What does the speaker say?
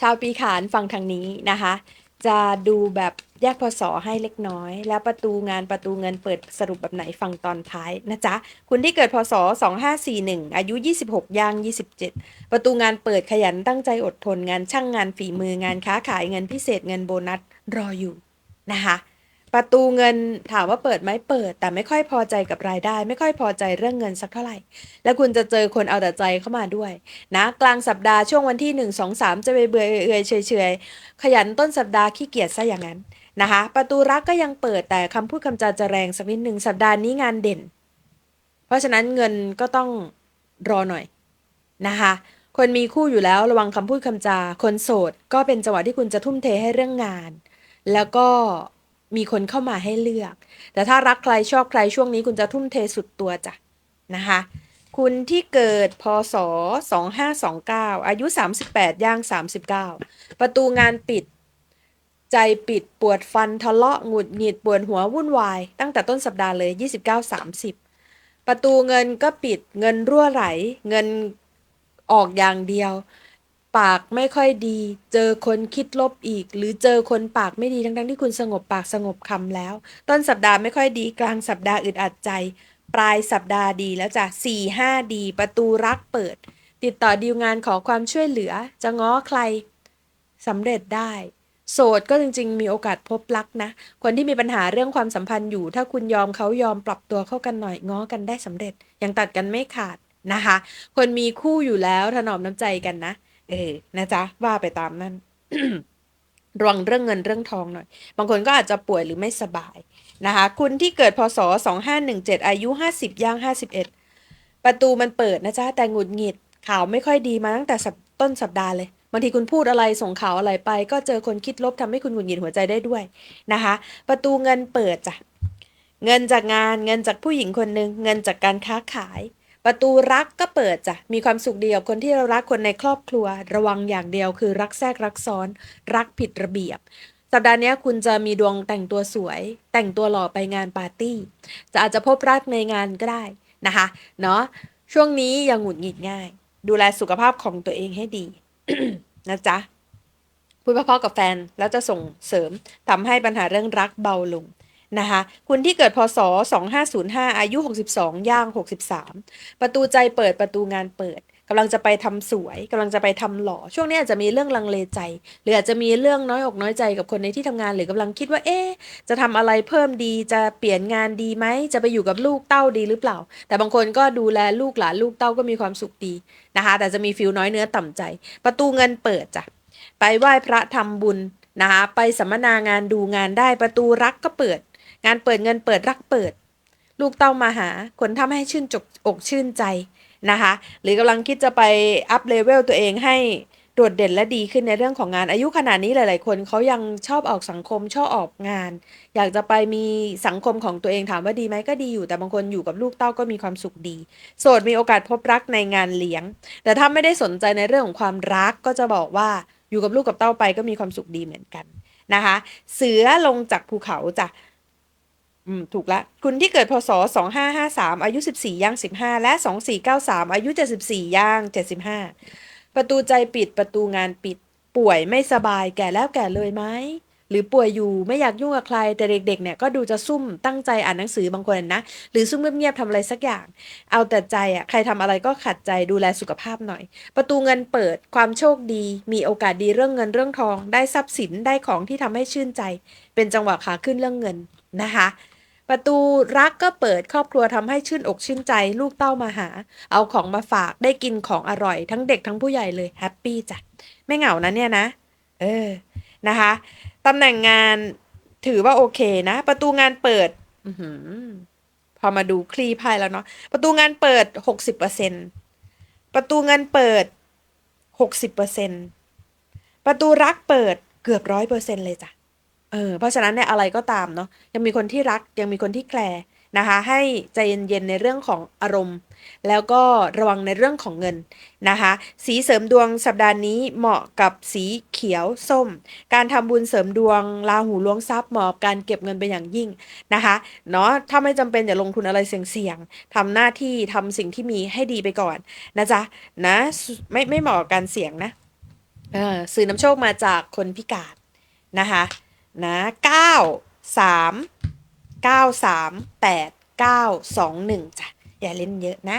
ชาวปีขานฟังทางนี้นะคะ จะดูแบบแยกพศให้เล็กน้อย แล้วประตูงานประตูเงินเปิดสรุปแบบไหนฟังตอนท้ายนะจ๊ะ คุณที่เกิดพศ 2541 อายุ 26ย่าง 27 ประตูงานเปิดขยันตั้งใจอดทนงานช่างงานฝีมืองานค้าขายเงินพิเศษเงินโบนัสรออยู่นะคะ ประตูเงินถามว่าเปิดไหมเปิด แต่ไม่ค่อยพอใจกับรายได้ ไม่ค่อยพอใจเรื่องเงินสักเท่าไหร่ แล้วคุณจะเจอคนเอาแต่ใจเข้ามาด้วย นะ กลางสัปดาห์ช่วงวันที่ 1 2 3 จะไปเบื่อเอื่อยเฉยๆ ขยันต้นสัปดาห์ขี้เกียจซะอย่างนั้นนะคะ ประตูรักก็ยังเปิดแต่คำพูดคำจาจะแรงสักนิดหนึ่งสัปดาห์นี้งานเด่น เพราะฉะนั้นเงินก็ต้องรอหน่อยนะคะคนมีคู่อยู่แล้วระวังคำพูดคำจา คนโสด ก็เป็นจังหวะที่คุณจะทุ่มเทให้เรื่องงาน แล้วก็ มีคนเข้ามาให้เลือก แต่ถ้ารักใครชอบใครช่วงนี้คุณจะทุ่มเทสุดตัวจ้ะนะคะ คุณที่เกิดพศ 2529 อายุ 38 ย่าง 39 ประตูงานปิด ใจปิดปวดฟันทะเลาะหงุดหงิดปวดหัววุ่นวาย ตั้งแต่ต้นสัปดาห์เลย 29-30 ประตูเงินก็ปิดเงินรั่วไหล เงินออกอย่างเดียว ปากไม่ค่อยดี เจอคนคิดลบอีก หรือเจอคนปากไม่ดีทั้งๆที่คุณสงบปากสงบคำแล้ว ต้นสัปดาห์ไม่ค่อยดีกลางสัปดาห์อึดอัดใจ ปลายสัปดาห์ดีแล้วจ้ะสี่ห้าดี ประตูรักเปิด ติดต่อดีลงานขอความช่วยเหลือ จะง้อใครสำเร็จได้ โสดก็จริง ๆ มีโอกาสพบรักนะ คนที่มีปัญหาเรื่องความสัมพันธ์อยู่ ถ้าคุณยอมเขายอมปรับตัวเข้ากันหน่อยง้อกันได้สำเร็จยังตัดกันไม่ขาดนะคะ คนมีคู่อยู่แล้วถนอมน้ำใจกันนะ เออนะจ๊ะว่าไปตามนั้นระวังเรื่องเงินเรื่องทองหน่อย บางคนก็อาจจะป่วยหรือไม่สบายนะคะ คุณที่เกิดพศ 2517 อายุ 50 ย่าง 51 ประตูมันเปิดนะจ๊ะ แต่หงุดหงิดข่าวไม่ค่อยดีมาตั้งแต่ต้นสัปดาห์เลย บางทีคุณพูดอะไรส่งข่าวอะไรไป ก็เจอคนคิดลบทำให้คุณหงุดหงิดหัวใจได้ด้วยนะคะ ประตูเงินเปิดจ้ะ เงินจากงาน เงินจากผู้หญิงคนหนึ่ง เงินจากการค้าขาย ประตูรักก็เปิดจ้ะมีความสุขดีกับคนที่เรารักคนในครอบครัว ระวังอย่างเดียวคือรักแทรกรักซ้อน รักผิดระเบียบสัปดาห์นี้คุณจะมีดวงแต่งตัวสวย แต่งตัวหล่อไปงานปาร์ตี้ จะอาจจะพบรักในงานก็ได้นะคะ เนาะช่วงนี้อย่างหงุดหงิดง่าย ดูแลสุขภาพของตัวเองให้ดีนะจ๊ะพูดพราะๆกับแฟนแล้วจะส่งเสริมทำให้ปัญหาเรื่องรักเบาลง นะคะคุณที่เกิดพศ 2505 อายุ 62 ย่าง 63 ประตูใจเปิดประตูงานเปิดกำลังจะไปทำสวยกำลังจะไปทำหล่อ ช่วงนี้อาจจะมีเรื่องลังเลใจ หรืออาจจะมีเรื่องน้อยอกน้อยใจกับคนในที่ทำงานหรือกำลังคิดว่า เอ๊จะทำอะไรเพิ่มดี จะเปลี่ยนงานดีไหม จะไปอยู่กับลูกเต้าดีหรือเปล่า แต่บางคนก็ดูแลลูกหลานลูกเต้าก็มีความสุขดีนะคะ แต่จะมีฟิลน้อยเนื้อต่ำใจ ประตูเงินเปิดจ้ะ ไปไหว้พระทำบุญนะคะ ไปสัมมนางานดูงานได้ ประตูรักก็เปิด งานเปิดเงินเปิดรักเปิด ลูกเต้ามาหาคนทำให้ชื่นจกอกชื่นใจนะคะ หรือกำลังคิดจะไปอัพเลเวลตัวเองให้โดดเด่นและดีขึ้นในเรื่องของงานอายุขนาดนี้หลาย ๆ คนเขายังชอบออกสังคมชอบออกงาน อยากจะไปมีสังคมของตัวเองถามว่าดีไหมก็ดีอยู่แต่บางคนอยู่กับลูกเต้าก็มีความสุขดี โสดมีโอกาสพบรักในงานเลี้ยง แต่ถ้าไม่ได้สนใจในเรื่องของความรักก็จะบอกว่าอยู่กับลูกกับเต้าไปก็มีความสุขดีเหมือนกันนะคะ เสือลงจากภูเขาจ้ะ อืม ถูกละ คุณที่เกิดพศ 2553 อายุ 14 ย่าง 15 และ 2493 อายุ 74 ย่าง 75 ประตูใจปิดประตูงานปิด ป่วยไม่สบายแก่แล้วแก่เลยไหม หรือป่วยอยู่ไม่อยากยุ่งกับใคร แต่เด็กๆเนี่ยก็ดูจะซุ่มตั้งใจอ่านหนังสือบางคนนะ หรือซุ่มเงียบๆทำอะไรสักอย่าง เอาแต่ใจอะใครทำอะไรก็ขัดใจดูแลสุขภาพหน่อย ประตูเงินเปิดความโชคดี มีโอกาสดีเรื่องเงินเรื่องทอง ได้ทรัพย์สินได้ของที่ทำให้ชื่นใจ เป็นจังหวะขาขึ้นเรื่องเงินนะคะ ประตูรักก็เปิดครอบครัวทำให้ชื่นอกชื่นใจลูกเต้ามาหา เอาของมาฝากได้กินของอร่อย ทั้งเด็กทั้งผู้ใหญ่เลยแฮปปี้จ้ะไม่เหงานะเนี่ยนะ เออนะคะตำแหน่งงานถือว่าโอเคนะ ประตูงานเปิดอือหือพอมาดูคลี่ไพ่แล้วเนาะประตูงานเปิดหกสิบเปอร์เซ็นประตูงานเปิดหกสิบเปอร์เซ็นประตูรักเปิดเกือบร้อยเปอร์เซ็นเลยจ้ะ เออ เพราะฉะนั้นเนี่ยอะไรก็ตามเนาะยังมีคนที่รักยังมีคนที่แคร์นะคะ ให้ใจเย็นๆในเรื่องของอารมณ์ แล้วก็ระวังในเรื่องของเงินนะคะ สีเสริมดวงสัปดาห์นี้เหมาะกับสีเขียวส้ม การทำบุญเสริมดวงลาหูล้วงทรัพย์เหมาะกับการเก็บเงินเป็นอย่างยิ่งนะคะเนาะถ้าไม่จำเป็นอย่าลงทุนอะไรเสี่ยงๆทำหน้าที่ทำสิ่งที่มีให้ดีไปก่อนนะจ๊ะนะไม่ไม่เหมาะกับการเสี่ยงนะเออสื่อนำโชคมาจากคนพิการนะคะ นะเก้าสามเก้าสามแปดเก้าสองหนึ่งจ้ะอย่าเล่นเยอะนะ